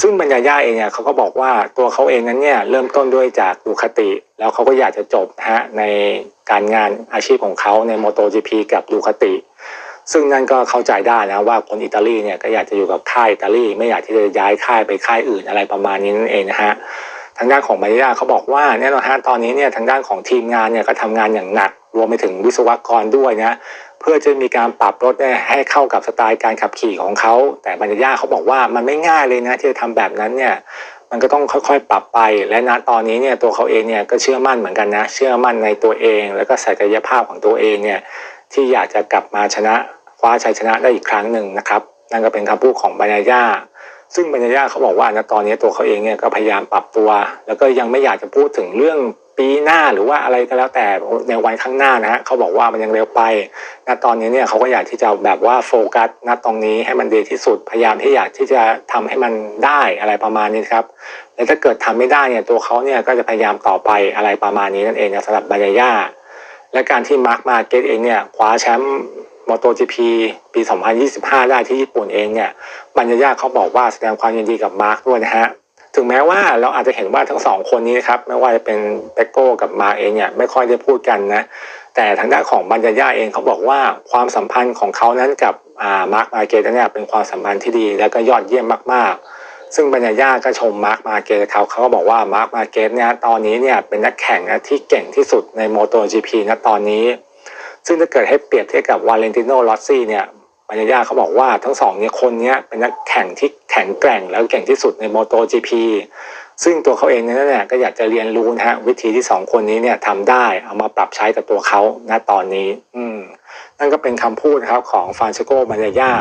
ซึ่งบรรยาย่าเองเนี่ยเขาก็บอกว่าตัวเขาเองนั้นเนี่ยเริ่มต้นด้วยจากดูคติ แล้วเขาก็อยากจะจบนะฮะในการงานอาชีพของเขาใน MotoGP กับดูคติ ซึ่งนั่นก็เข้าใจได้นะว่าคนอิตาลีเนี่ยก็อยากจะอยู่กับค่ายอิตาลีไม่อยากที่จะย้ายค่ายไปค่ายอื่นอะไรประมาณนี้นั่นเองนะฮะทางด้านของบรรยาเขาบอกว่าแน่นอนฮะตอนนี้เนี่ยทางด้านของทีมงานเนี่ยก็ทำงานอย่างหนัก รวมไปถึงวิศวกรด้วยนะเพื่อจะมีการปรับรถให้เข้ากับสไตล์การขับขี่ของเขา แต่บรรยาเขาบอกว่ามันไม่ง่ายเลยนะที่จะทำแบบนั้นเนี่ยมันก็ต้องค่อยๆ ปรับไป และณตอนนี้เนี่ยตัวเขาเองเนี่ยก็เชื่อมั่นเหมือนกันนะ เชื่อมั่นในตัวเอง แล้วก็ศักยภาพของตัวเองเนี่ยที่อยากจะกลับมาชนะคว้าชัยชนะได้อีกครั้งหนึ่งนะครับ นั่นก็เป็นคำพูดของบรรยาซึ่งบรรยาเขาบอกว่าณตอนนี้ตัวเขาเองเนี่ยก็พยายามปรับตัว แล้วก็ยังไม่อยากจะพูดถึงเรื่อง ปีหน้าหรือว่าอะไรก็แล้วแต่ในวันข้างหน้านะฮะเขาบอกว่ามันยังเร็วไปณตอนนี้เนี่ยเขาก็อยากที่จะแบบว่าโฟกัสณตรงนี้ให้มันดีที่สุดพยายามที่อยากที่จะทำให้มันได้อะไรประมาณนี้ครับและถ้าเกิดทำไม่ได้เนี่ยตัวเขาเนี่ยก็จะพยายามต่อไปอะไรประมาณนี้นั่นเองนะสำหรับบรรยาและการที่มาร์คมาเก็ตเองเนี่ยคว้าแชมป์มอ t o GP ปี 2025 ได้ที่ญี่ปุ่นเองเนี่ยบรรยาเขาบอกว่าแสดงความยินดีกับมาร์คด้วยนะฮะ ถึงแม้ว่าเราอาจจะเห็นว่าทั้งสองคนนี้นะครับไม่ว่าจะเป็นเปโก้กับมาเองเนี่ยไม่ค่อยได้พูดกันนะแต่ทางด้านของบรรยาเองเขาบอกว่าความสัมพันธ์ของเขานั้นกับมาร์คมาเกตเนี่ยเป็นความสัมพันธ์ที่ดีและก็ยอดเยี่ยมมากๆ ซึ่งบรรยาก็ชมมาร์คมาเกตเขาเขาก็บอกว่ามาร์คมาเกตเนี่ยตอนนี้เนี่ยเป็นนักแข่งนะที่เก่งที่สุดใน MotoGP นะตอนนี้ ซึ่งถ้าเกิดให้เปรียบเทียบกับวาเลนติโนลอสซี่เนี่ย บรรยาเขาบอกว่าทั้งสองเนี่ยคนเนี้ยเป็นนักแข่งที่แข็งแกร่งแล้วเก่งที่สุดใน MotoGP ซึ่งตัวเขาเองนั่นเนี่ยก็อยากจะเรียนรู้นะฮะวิธีที่สองคนนี้เนี่ยทำได้เอามาปรับใช้กับตัวเขาณตอนนี้ อืมนั่นก็เป็นคำพูดนะครับของฟรานซิโกบรรยา